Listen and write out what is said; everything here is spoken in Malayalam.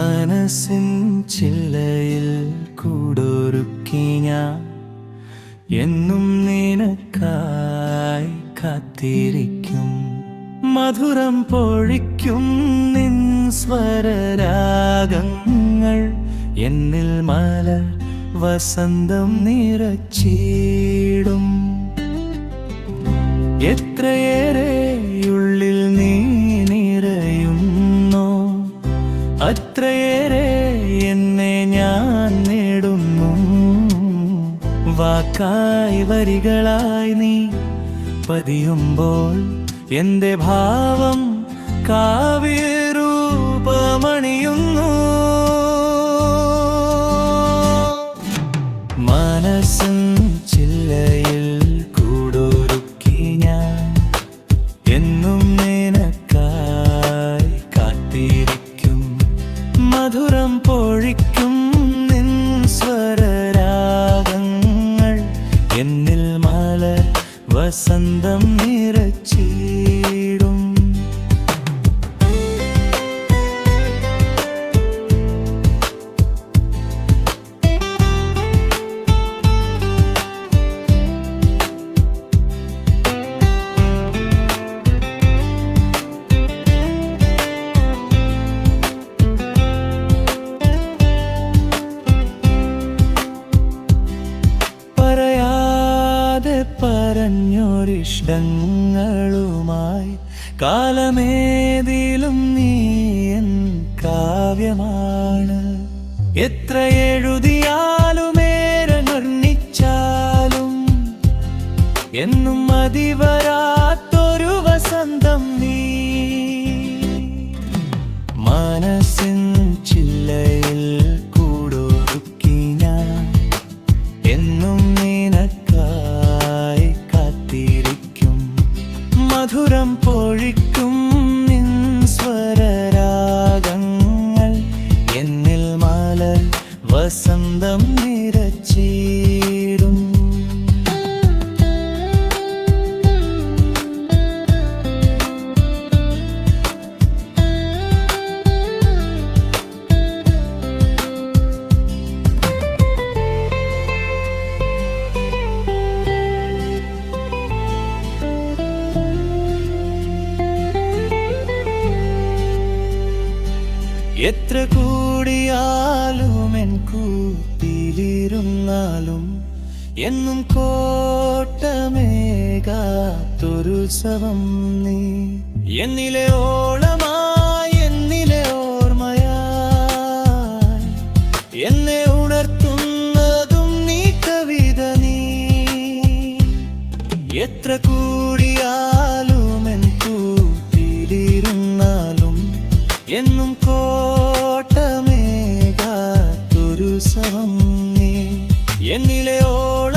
മനസ്സിൻ ചില്ലയിൽ കൂടൊരുക്കി ഞാൻ. എന്നും നിനക്കായി കാത്തിരിക്കും. മധുരം പൊഴിക്കും നിൻ സ്വരരാഗങ്ങൾ. എന്നിൽ മലർ വസന്തം നിറച്ചിടും. എത്രയേറെ അത്രയേറെ എന്നെ ഞാൻ നേടുന്നു. വാക്കായി വരികളായി നീ പതിയുമ്പോൾ എന്റെ ഭാവം കാവ്യരൂപമണിയുന്നു മധുരം പൊഴിക്കും നിൻ സ്വരരാഗങ്ങൾ. എന്നിൽ മാല വസന്തം നിറച്ചിടും പറഞ്ഞൊരിഷ്ടങ്ങളുമായി കാലമേതിലും നീ എൻ കാവ്യമാണ്. എത്ര എഴുതിയാലുമേര വർണിച്ചാലും എന്നും മതിവരാത്തൊരു വസന്തം നീ മധുരം പൊഴിക്കും നിൻ സ്വരരാഗങ്ങൾ. എന്നിൽ മലർ വസന്തം നിറച്ചിടും എത്ര കൂടിയാലും എൻ കൂട്ടിലിരുന്നാലും എന്നും കോട്ടമേകാത്തൊരു സവം നീ. എന്നിലെ ഓളമായി എന്നിലെ ഓർമ്മയായി. എന്നെ ഉണർത്തുന്നതും നീ കവിത നീ. എത്ര കൂടിയാലും എൻ കൂട്ടിലിരുന്നാലും എന്നും flor.